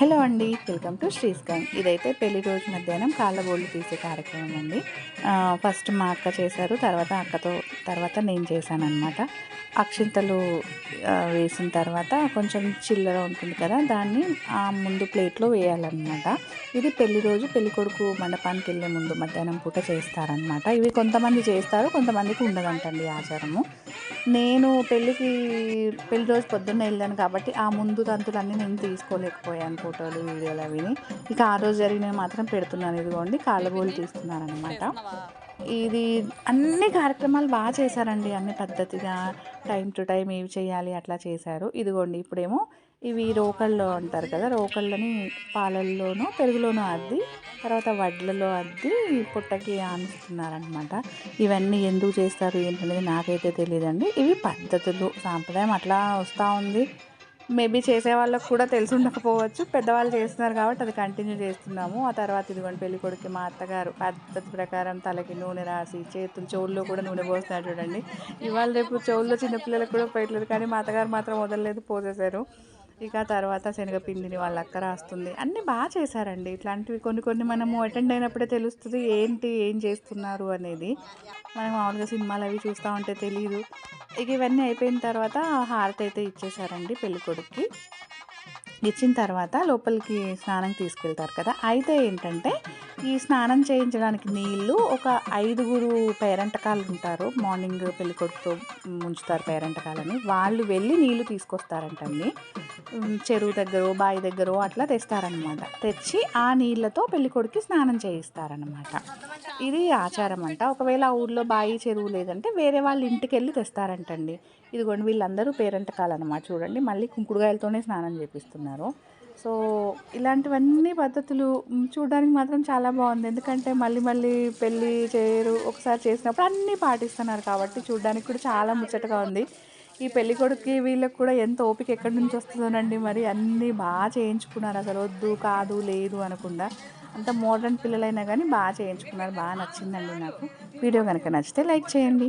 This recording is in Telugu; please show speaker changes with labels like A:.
A: హలో అండి వెల్కమ్ టు శ్రీస్కాన్. ఇదైతే పెళ్ళి రోజు మధ్యాహ్నం కాళ్ళబోళ్ళు తీసే కార్యక్రమం అండి. ఫస్ట్ మా అక్క చేశారు తర్వాత అక్కతో తర్వాత నేను చేశాను అనమాట అక్షింతలు వేసిన తర్వాత కొంచెం చిల్లర ఉంటుంది కదా దాన్ని ఆ ముందు ప్లేట్లో వేయాలన్నమాట. ఇది పెళ్ళి రోజు పెళ్ళి కొడుకు మండపానికి వెళ్ళే ముందు మధ్యాహ్నం పూట చేస్తారనమాట ఇవి కొంతమంది చేస్తారు కొంతమందికి ఉండదంటండి ఆచారము. నేను పెళ్ళికి పెళ్ళి రోజు పొద్దున్న వెళ్ళాను కాబట్టి ఆ ముందు తంతులన్నీ నేను తీసుకోలేకపోయాను ఫోటోలు వీడియోలు అవిని ఇక ఆ రోజు జరిగినవి మాత్రం పెడుతున్నాను. ఇదిగోండి కాళ్ళగోలు తీస్తున్నాను అనమాట ఇది అన్ని కార్యక్రమాలు బాగా చేశారండి. అన్ని పద్ధతిగా టైం టు టైం ఏవి చేయాలి అట్లా చేశారు. ఇదిగోండి ఇప్పుడేమో ఇవి రోకళ్ళు అంటారు కదా రోకళ్ళని పాలల్లోనూ పెరుగులోనూ అద్ది తర్వాత వడ్లలో అద్ది పుట్టకి ఆనిస్తున్నారనమాట ఇవన్నీ ఎందుకు చేస్తారు ఏంటనేది నాకైతే తెలియదండి ఇవి పద్ధతులు సాంప్రదాయం అట్లా వస్తూ ఉంది. మేబీ చేసే వాళ్ళకు కూడా తెలిసి ఉండకపోవచ్చు. పెద్దవాళ్ళు చేస్తున్నారు కాబట్టి అది కంటిన్యూ చేస్తున్నాము. ఆ తర్వాత ఇదిగోండి పెళ్ళి కొడుకు మా అత్తగారు పద్ధతి ప్రకారం తలకి నూనె రాసి చేతులు చెవుల్లో కూడా నూనె పోస్తున్నారు చూడండి. ఇవాళ రేపు చెవుల్లో చిన్నపిల్లలకు కూడా పోయట్లేదు కానీ మా అత్తగారు మాత్రం వదలలేదు పోసేశారు. ఇక తర్వాత శనగపిండిని వాళ్ళ అక్క రాస్తుంది. అన్నీ బాగా చేశారండి. ఇట్లాంటివి కొన్ని కొన్ని మనము అటెండ్ అయినప్పుడే తెలుస్తుంది ఏంటి ఏం చేస్తున్నారు అనేది. మనం మామూలుగా సినిమాలు అవి చూస్తూ ఉంటే తెలియదు ఇక ఇవన్నీ అయిపోయిన తర్వాత హారతి అయితే ఇచ్చేసారండి పెళ్ళికొడుకి ఇచ్చిన తర్వాత లోపలికి స్నానం తీసుకెళ్తారు కదా. అయితే ఏంటంటే ఈ స్నానం చేయించడానికి నీళ్ళు ఒక ఐదుగురు పేరెంటకాలు ఉంటారు. మార్నింగ్ పెళ్ళికొడుకుతో ముంచుతారు ఉంచుతారు పేరెంటకాలని వాళ్ళు వెళ్ళి నీళ్ళు తీసుకొస్తారంటండి. చెరువు దగ్గర బావి దగ్గర అట్లా తెస్తారనమాట తెచ్చి ఆ నీళ్ళతో పెళ్ళి స్నానం చేయిస్తారనమాట ఇది ఆచారం అంట. ఒకవేళ ఆ ఊర్లో బావి చెరువు లేదంటే వేరే వాళ్ళ ఇంటికి వెళ్ళి తెస్తారంటండి. ఇదిగోండి వీళ్ళందరూ పేరెంటకాలు అనమాట చూడండి మళ్ళీ కుంకుడుగాయలతోనే స్నానం చేపిస్తున్నారు. సో ఇలాంటివన్నీ పద్ధతులు చూడడానికి మాత్రం చాలా బాగుంది. ఎందుకంటే మళ్ళీ మళ్ళీ పెళ్ళి చేయరు ఒకసారి చేసినప్పుడు అన్నీ పాటిస్తున్నారు కాబట్టి చూడడానికి కూడా చాలా ముచ్చటగా ఉంది. ఈ పెళ్ళి వీళ్ళకి కూడా ఎంత ఓపిక ఎక్కడి నుంచి వస్తుందోనండి. మరి అన్నీ బాగా చేయించుకున్నారు. అసలు వద్దు కాదు లేదు అనకుండా అంత మోడర్న్ పిల్లలైనా కానీ బాగా చేయించుకున్నారు. బాగా నచ్చిందండి నాకు. వీడియో కనుక నచ్చితే లైక్ చేయండి.